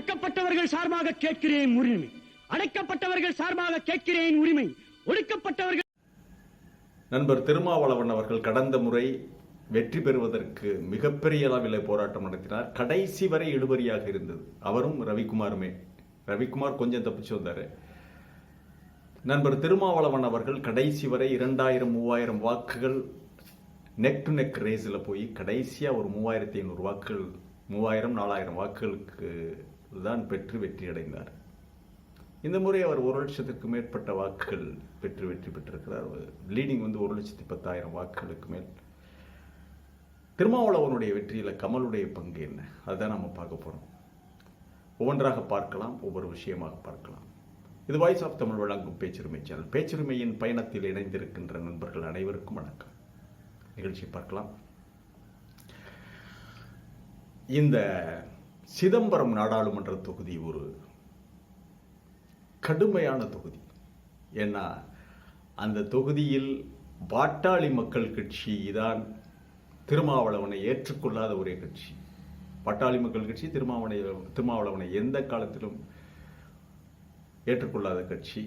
ஒடுக்கப்பட்டவர்கள் சார்பாக கேட்கிறேன் உரிமை. அடைக்கப்பட்டவர்கள் சார்பாக கேட்கிறேன் உரிமை. ஒடுக்கப்பட்டவர்கள் நண்பர் திருமாவளவன் அவர்கள் கடந்த முறை வெற்றி பெறுவதற்கு மிகப்பெரிய அளவில் போராட்டம் நடத்தினார். கடைசி வரை இழுபறியாக இருந்தது. அவரும் ரவிக்குமாருமே. ரவிக்குமார் கொஞ்சம் தப்பிச்சு வந்தார். நண்பர் திருமாவளவன் அவர்கள் கடைசி வரை இரண்டாயிரம் மூவாயிரம் வாக்குகள் நெக் டு நெக் ரேஸில் போய் கடைசியாக ஒரு மூவாயிரத்தி ஐநூறு வாக்குகள் மூவாயிரம் நாலாயிரம் வாக்குகளுக்கு தான் பெற்று வெற்றியடைந்தார். இந்த முறை அவர் ஒரு லட்சத்துக்கு மேற்பட்ட வாக்குகள் பெற்று வெற்றி பெற்றிருக்கிறார். லீடிங் வந்து ஒரு லட்சத்தி பத்தாயிரம் வாக்குகளுக்கு மேல். திருமாவளவனுடைய வெற்றியில் கமலுடைய பங்கு என்ன? அதுதான் நம்ம பார்க்க போகிறோம் ஒவ்வொன்றாக பார்க்கலாம் ஒவ்வொரு விஷயமாக பார்க்கலாம். இது வாய்ஸ் ஆஃப் தமிழ் வழங்கும் பேச்சுரிமை சேனல் பேச்சுரிமையின் பயணத்தில் இணைந்திருக்கின்ற நண்பர்கள் அனைவருக்கும் வணக்கம். நிகழ்ச்சி பார்க்கலாம். இந்த சிதம்பரம் நாடாளுமன்ற தொகுதி ஒரு கடுமையான தொகுதி. ஏன்னா அந்த தொகுதியில் பாட்டாளி மக்கள் கட்சி தான் திருமாவளவனை ஏற்றுக்கொள்ளாத ஒரே கட்சி. பாட்டாளி மக்கள் கட்சி திருமாவளவனை திருமாவளவனை எந்த காலத்திலும் ஏற்றுக்கொள்ளாத கட்சி.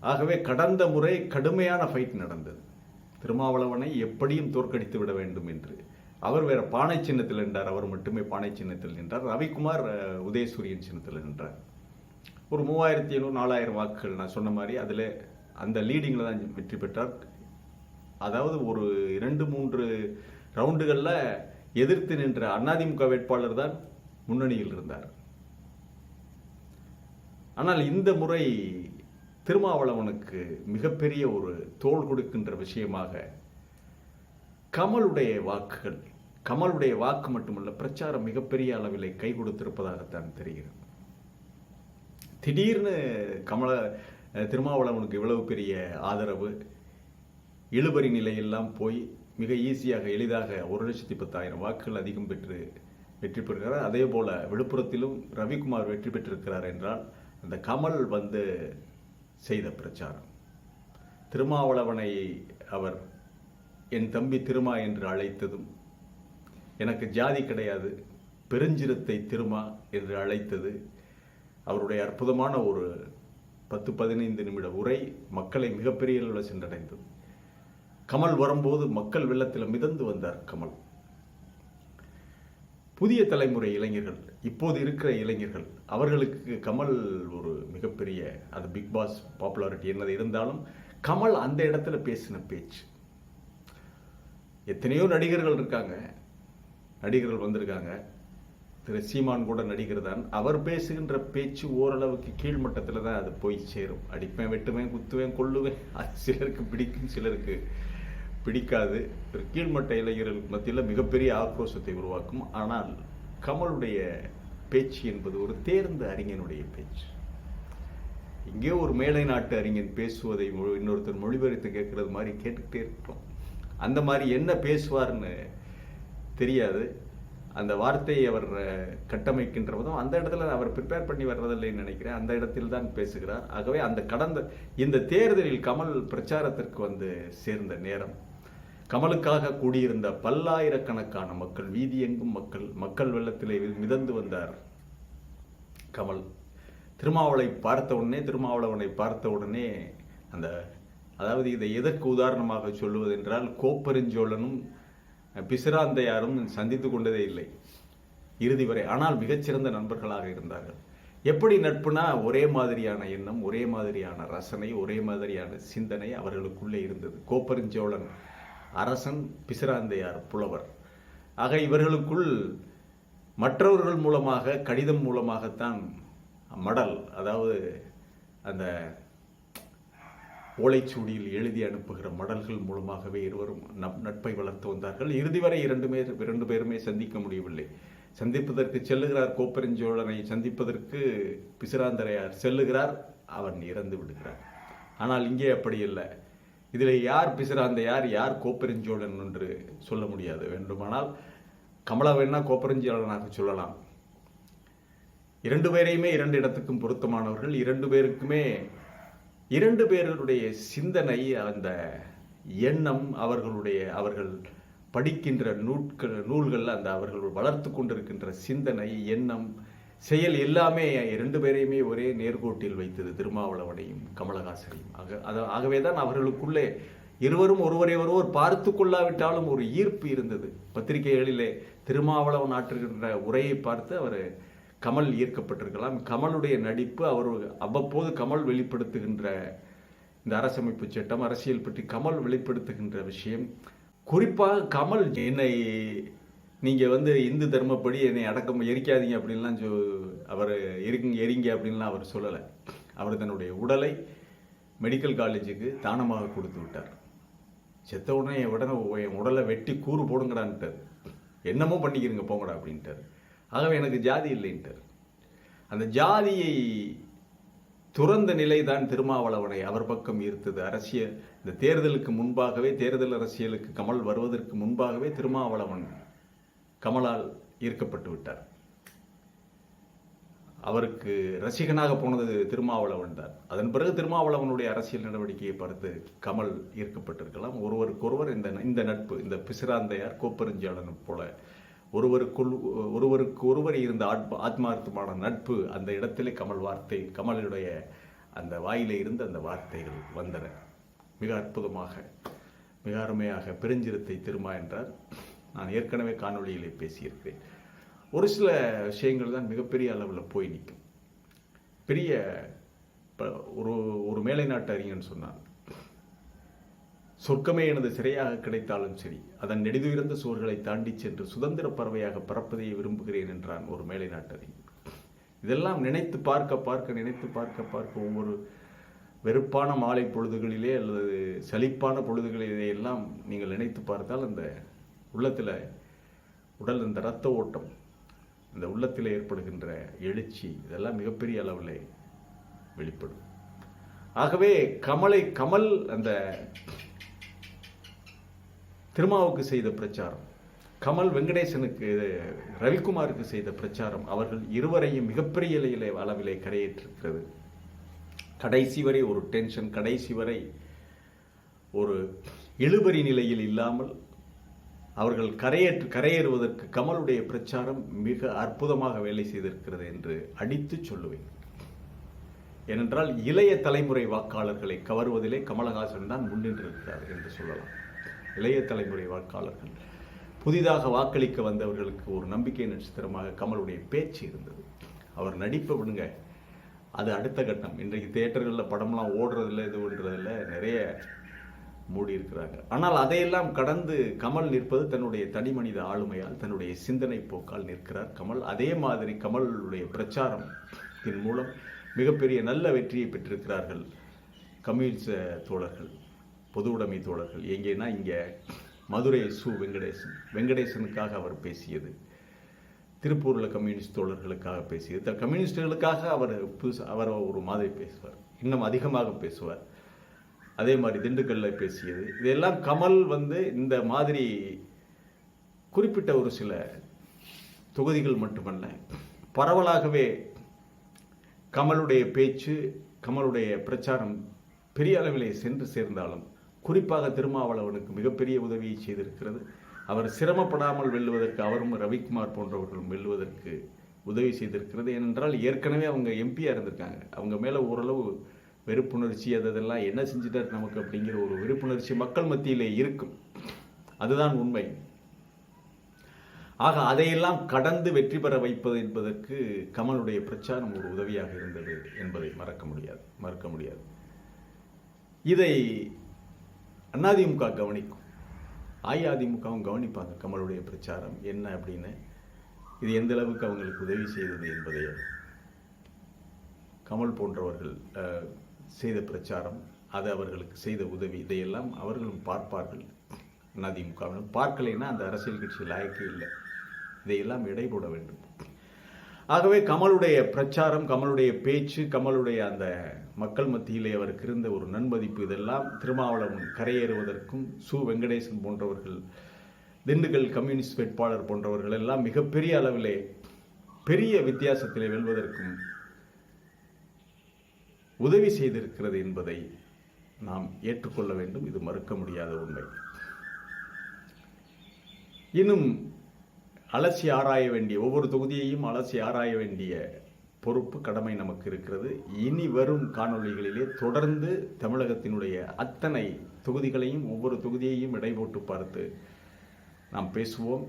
ஆகவே கடந்த முறை கடுமையான ஃபைட் நடந்தது. திருமாவளவனை எப்படியும் தோற்கடித்து விட வேண்டும் என்று. அவர் வேற பானை சின்னத்தில் நின்றார். அவர் மட்டுமே பானை சின்னத்தில் நின்றார். ரவிக்குமார் உதயசூரியன் சின்னத்தில் நின்றார். ஒரு மூவாயிரத்தி ஐநூறு நாலாயிரம் வாக்குகள். நான் சொன்ன மாதிரி அதில் அந்த லீடிங்கில் தான் வெற்றி பெற்றார். அதாவது ஒரு இரண்டு மூன்று ரவுண்டுகளில் எதிர்த்து நின்ற அதிமுக வேட்பாளர் தான் முன்னணியில் இருந்தார். ஆனால் இந்த முறை திருமாவளவனுக்கு மிகப்பெரிய ஒரு தோல் கொடுக்கின்ற விஷயமாக கமலுடைய வாக்குகள் கமலுடைய வாக்கு மட்டுமல்ல பிரச்சாரம் மிகப்பெரிய அளவிலே கை கொடுத்திருப்பதாகத்தான் தெரிகிறது. திடீர்னு கமல திருமாவளவனுக்கு இவ்வளவு பெரிய ஆதரவு இழுபறி நிலையெல்லாம் போய் மிக ஈஸியாக எளிதாக ஒரு லட்சத்தி பத்தாயிரம் வாக்குகள் அதிகம் பெற்று வெற்றி பெறுகிறார். அதே போல் விழுப்புரத்திலும் ரவிக்குமார் வெற்றி பெற்றிருக்கிறார் என்றால் அந்த கமல் வந்து செய்த பிரச்சாரம். திருமாவளவனை அவர் என் தம்பி திருமா என்று அழைத்ததும் எனக்கு ஜாதி கிடையாது. பெருஞ்சிரத்தை திருமா என்று அழைத்தது அவருடைய அற்புதமான ஒரு பத்து பதினைந்து நிமிட உரை மக்களை மிகப்பெரிய அளவில் சென்றடைந்தது. கமல் வரும்போது மக்கள் வெள்ளத்தில் மிதந்து வந்தார் கமல். புதிய தலைமுறை இளைஞர்கள் இப்போது இருக்கிற இளைஞர்கள் அவர்களுக்கு கமல் ஒரு மிகப்பெரிய அது பிக் பாஸ் பாப்புலாரிட்டி என்னது இருந்தாலும் கமல் அந்த இடத்துல பேசின பேச்சு. எத்தனையோ நடிகர்கள் இருக்காங்க. நடிகர்கள் வந்திருக்காங்க. திரு சீமான் கூட நடிகர் தான் அவர் பேசுகின்ற பேச்சு ஓரளவுக்கு கீழ்மட்டத்தில் தான் அது போய் சேரும். அடிப்பேன் வெட்டுவேன் குத்துவேன் கொள்ளுவேன் அது சிலருக்கு பிடிக்கும் சிலருக்கு பிடிக்காது. ஒரு கீழ்மட்ட இளைஞர்கள் மத்தியில் மிகப்பெரிய ஆக்ரோஷத்தை உருவாக்கும். ஆனால் கமலுடைய பேச்சு என்பது ஒரு தேர்ந்த அறிஞனுடைய பேச்சு. இங்கே ஒரு மேலை நாட்டு அறிஞன் பேசுவதை இன்னொருத்தர் மொழிபெயர்த்து கேட்கறது மாதிரி கேட்டுக்கிட்டே இருக்கிறோம் அந்த மாதிரி என்ன பேசுவார்னு தெரியாது. அந்த வார்த்தையை அவர் கட்டமைக்கின்ற போதும் அந்த இடத்துல அவர் ப்ரிப்பேர் பண்ணி வர்றதில்லைன்னு நினைக்கிறேன். அந்த இடத்தில் தான் பேசுகிறார். ஆகவே அந்த கடந்த இந்த தேர்தலில் கமல் பிரச்சாரத்திற்கு வந்து சேர்ந்த நேரம். கமலுக்காக கூடியிருந்த பல்லாயிரக்கணக்கான மக்கள் வீதியெங்கும் மக்கள் மக்கள் வெள்ளத்திலே மிதந்து வந்தார் கமல். திருமாவளை பார்த்த உடனே திருமாவளவனை பார்த்த உடனே அந்த அதாவது இதை எதற்கு உதாரணமாக சொல்லுவதென்றால் கோப்பெருஞ்சோழனும் பிசிராந்தையாரும் சந்தித்து கொண்டதே இல்லை. இறுதி வரை ஆனால் மிகச்சிறந்த நண்பர்களாக இருந்தார்கள். எப்படி நட்புனா ஒரே மாதிரியான எண்ணம் ஒரே மாதிரியான ரசனை ஒரே மாதிரியான சிந்தனை அவர்களுக்குள்ளே இருந்தது. கோப்பெருஞ்சோழன் அரசன் பிசிராந்தையார் புலவர். ஆக இவர்களுக்குள் மற்றவர்கள் மூலமாக கடிதம் மூலமாகத்தான் மடல் அதாவது அந்த ஓலைச்சுவடியில் எழுதி அனுப்புகிற மடல்கள் மூலமாகவே இருவரும் நப்- நட்பை வளர்த்து வந்தார்கள். இறுதி வரை இரண்டு பேர் இரண்டு பேருமே சந்திக்க முடியவில்லை. சந்திப்பதற்கு செல்லுகிறார் கோப்பெருஞ்சோழனை சந்திப்பதற்கு பிசிராந்தரையார் செல்லுகிறார் அவன் இறந்து விடுகிறார். ஆனால் இங்கே அப்படி இல்லை இதில் யார் பிசிராந்தையார் யார் கோப்பெருஞ்சோழன் என்று சொல்ல முடியாது. வேண்டுமானால் கமலா வேணா கோப்பெருஞ்சோழனாக சொல்லலாம். இரண்டு பேரையுமே இரண்டு இடத்துக்கும் பொருத்தமானவர்கள் இரண்டு பேருக்குமே இரண்டு பேருடைய சிந்தனை அந்த எண்ணம் அவர்களுடைய அவர்கள் படிக்கின்ற நூட்கள் நூல்கள் அந்த அவர்கள் வளர்த்து கொண்டிருக்கின்ற சிந்தனை எண்ணம் செயல் எல்லாமே இரண்டு பேரையுமே ஒரே நேர்கோட்டில் வைத்தது திருமாவளவனையும் கமலஹாசனையும். ஆக அது- ஆகவே தான் அவர்களுக்குள்ளே இருவரும் ஒருவரை ஒருவர் பார்த்து கொள்ளாவிட்டாலும் ஒரு ஈர்ப்பு இருந்தது. பத்திரிகைகளிலே திருமாவளவன் ஆற்றுகின்ற உரையை பார்த்து அவர் கமல் ஈர்க்கப்பட்டிருக்கலாம். கமலுடைய நடிப்பு அவர் அவ்வப்போது கமல் வெளிப்படுத்துகின்ற இந்த அரசமைப்பு சட்டம் அரசியல் பற்றி கமல் வெளிப்படுத்துகின்ற விஷயம். குறிப்பாக கமல் என்னை நீங்கள் வந்து இந்து தர்மப்படி என்னை அடக்கம் எரிக்காதீங்க அப்படின்லாம் சொ அவர் எரிங்க எரிங்க அப்படின்லாம் அவர் சொல்லலை. அவர் தன்னுடைய உடலை மெடிக்கல் காலேஜுக்கு தானமாக கொடுத்து விட்டார். செத்த உடனே என் உடனே என் உடலை வெட்டி கூறு போடுங்கடான்ட்டார். என்னமோ பண்ணிக்கிறீங்க போங்கடா அப்படின்ட்டார். ஆகவே எனக்கு ஜாதி இல்லைன்ட்டார் அந்த ஜாதியை துறந்த நிலை தான் திருமாவளவனை அவர் பக்கம் ஈர்த்தது. அரசியல் இந்த தேர்தலுக்கு முன்பாகவே தேர்தல் அரசியலுக்கு கமல் வருவதற்கு முன்பாகவே திருமாவளவன் கமலால் ஈர்க்கப்பட்டு விட்டார். அவருக்கு ரசிகனாக போனது திருமாவளவன் தான். அதன் பிறகு திருமாவளவனுடைய அரசியல் நடவடிக்கையை பார்த்து கமல் ஈர்க்கப்பட்டிருக்கலாம். ஒருவருக்கொருவர் இந்த இந்த நட்பு இந்த பிசிராந்தையார் கோப்பெருஞ்சாளன் போல ஒருவருக்குள் ஒருவருக்கு ஒருவர் இருந்த ஆத்ம ஆத்மார்த்தமான நட்பு அந்த இடத்திலே கமல் வார்த்தை கமலுடைய அந்த வாயிலே இருந்து அந்த வார்த்தைகள் வந்தன. மிக அற்புதமாக மிக அருமையாக பெருஞ்சிரத்தை திருமா என்றார். நான் ஏற்கனவே காணொளிகளை பேசியிருக்கிறேன். ஒரு சில விஷயங்கள் தான் மிகப்பெரிய அளவில் போய் நிற்கும். பெரிய ப- ஒரு ஒரு மேலை நாட்டு அறிஞன் சொன்னான். சொர்க்கமே எனது சிறையாக கிடைத்தாலும் சரி அதன் நெடுதுயர்ந்த சுவர்களை தாண்டி சென்று சுதந்திர பறவையாக பறப்பதையே விரும்புகிறேன் என்றான் ஒரு மேலை நாட்டறிஞர் இதெல்லாம் நினைத்து பார்க்க பார்க்க நினைத்து பார்க்க பார்க்க ஒவ்வொரு வெறுப்பான மாலை பொழுதுகளிலே அல்லது சலிப்பான பொழுதுகளிலே எல்லாம் நீங்கள் நினைத்து பார்த்தால் அந்த உள்ளத்தில் உடல் இந்த இரத்த ஓட்டம் இந்த உள்ளத்தில் ஏற்படுகின்ற எழுச்சி இதெல்லாம் மிகப்பெரிய அளவில் வெளிப்படும். ஆகவே கமலை கமல் அந்த திருமாவுக்கு செய்த பிரச்சாரம் கமல் வெங்கடேசனுக்கு ரவிக்குமாருக்கு செய்த பிரச்சாரம் அவர்கள் இருவரையும் மிகப்பெரிய இலையிலே அளவிலே கரையேற்றிருக்கிறது. கடைசி வரை ஒரு டென்ஷன் கடைசி வரை ஒரு இழுபறி நிலையில் இல்லாமல் அவர்கள் கரையேற்று கரையேறுவதற்கு கமலுடைய பிரச்சாரம் மிக அற்புதமாக வேலை செய்திருக்கிறது என்று அடித்து சொல்லுவேன். ஏனென்றால் இளைய தலைமுறை வாக்காளர்களை கவருவதிலே கமலஹாசன் தான் முன்னின்றிருக்கிறார் என்று சொல்லலாம். இளைய தலைமுறை வாக்காளர்கள். புதிதாக வாக்களிக்க வந்தவர்களுக்கு ஒரு நம்பிக்கை நட்சத்திரமாக கமலுடைய பேச்சு இருந்தது. அவர் நடிப்பை விடுங்க. அது அடுத்த கட்டம். இன்றைக்கு தேட்டர்களில் படம்லாம் ஓடுறதில்ல இது நிறைய மூடி இருக்கிறாங்க. ஆனால் அதையெல்லாம் கடந்து கமல் நிற்பது தன்னுடைய தனிமனித ஆளுமையால் தன்னுடைய சிந்தனை போக்கால் நிற்கிறார் கமல். அதே மாதிரி கமலுடைய பிரச்சாரத்தின் மூலம் மிகப்பெரிய நல்ல வெற்றியை பெற்றிருக்கிறார்கள் கம்யூனிஸ்ட தோழர்கள். பொது உடைமை தோழர்கள். எங்கேனா இங்கே மதுரை சு வெங்கடேசன். வெங்கடேசனுக்காக அவர் பேசியது. திருப்பூரில் கம்யூனிஸ்ட் தோழர்களுக்காக பேசியது. த- கம்யூனிஸ்டுகளுக்காக அவர் புதுசு அவர் ஒரு மாதிரி பேசுவார். இன்னும் அதிகமாக பேசுவார். அதே மாதிரி திண்டுக்கல்ல பேசியது. இதெல்லாம் கமல் வந்து இந்த மாதிரி குறிப்பிட்ட ஒரு சில தொகுதிகள் மட்டுமல்ல பரவலாகவே கமலுடைய பேச்சு கமலுடைய பிரச்சாரம் பெரிய அளவிலே சென்று சேர்ந்தாலும் குறிப்பாக திருமாவளவனுக்கு மிகப்பெரிய உதவியை செய்திருக்கிறது. அவர் சிரமப்படாமல் வெல்லுவதற்கு அவரும் ரவிக்குமார் போன்றவர்களும் வெல்லுவதற்கு உதவி செய்திருக்கிறது. ஏனென்றால் ஏற்கனவே அவங்க எம்பியாக இருந்திருக்காங்க. அவங்க மேலே ஓரளவு வெறுப்புணர்ச்சி அதெல்லாம் என்ன செஞ்சிட்டார் நமக்கு அப்படிங்கிற ஒரு வெறுப்புணர்ச்சி மக்கள் மத்தியிலே இருக்கும். அதுதான் உண்மை. ஆக அதையெல்லாம் கடந்து வெற்றி பெற வைப்பது என்பதற்கு கமலுடைய பிரச்சாரம் ஒரு உதவியாக இருந்தது என்பதை மறக்க முடியாது மறக்க முடியாது. இதை அதிமுக கவனிக்கும். அஇஅதிமுகவும் கவனிப்பாங்க கமலுடைய பிரச்சாரம் என்ன அப்படின்னு. இது எந்த அளவுக்கு அவங்களுக்கு உதவி செய்தது என்பதை. கமல் போன்றவர்கள் செய்த பிரச்சாரம் அது அவர்களுக்கு செய்த உதவி இதையெல்லாம் அவர்களும் பார்ப்பார்கள். அதிமுகவிலும் பார்க்கலைன்னா அந்த அரசியல் கட்சி லாயக்கே இல்லை. இதையெல்லாம் இடை போட வேண்டும். ஆகவே கமலுடைய பிரச்சாரம் கமலுடைய பேச்சு கமலுடைய அந்த மக்கள் மத்தியிலே அவருக்கு இருந்த ஒரு நன்மதிப்பு இதெல்லாம் திருமாவளவன் கரையேறுவதற்கும் சு. வெங்கடேசன் போன்றவர்கள் திண்டுக்கல் கம்யூனிஸ்ட் வேட்பாளர் போன்றவர்கள் எல்லாம் மிகப்பெரிய அளவிலே பெரிய வித்தியாசத்திலே வெல்வதற்கும் உதவி செய்திருக்கிறது என்பதை நாம் ஏற்றுக்கொள்ள வேண்டும். இது மறுக்க முடியாத உண்மை. இன்னும் அலசி ஆராய வேண்டிய ஒவ்வொரு தொகுதியையும் அலசி ஆராய வேண்டிய பொறுப்பு கடமை நமக்கு இருக்கிறது. இனி வரும் காணொளிகளிலே தொடர்ந்து தமிழகத்தினுடைய அத்தனை தொகுதிகளையும் ஒவ்வொரு தொகுதியையும் இடை போட்டு பார்த்து நாம் பேசுவோம்.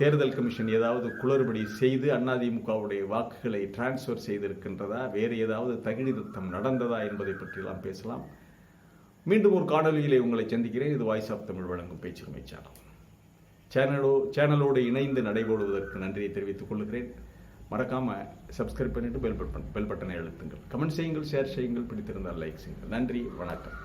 தேர்தல் கமிஷன் ஏதாவது குளறுபடி செய்து அதிமுகவுடைய வாக்குகளை டிரான்ஸ்ஃபர் செய்திருக்கின்றதா? வேறு ஏதாவது தகுதி திருத்தம் நடந்ததா என்பதை பற்றியெல்லாம் பேசலாம். மீண்டும் ஒரு காணொலியிலே உங்களை சந்திக்கிறேன். இது வாய்ஸ் ஆஃப் தமிழ் வழங்கும் பேச்சுரிமை சேனல். சேனலோ சேனலோடு இணைந்து நடைபெறுவதற்கு நன்றியை தெரிவித்துக் கொள்கிறேன். மறக்காமல் சப்ஸ்கிரைப் பண்ணிட்டு பெல் பட்டன் பெல் பட்டனை அழுத்துங்கள். கமெண்ட் செய்யுங்கள் ஷேர் செய்யுங்கள் பிடித்திருந்தால் லைக் செய்யுங்கள். நன்றி வணக்கம்.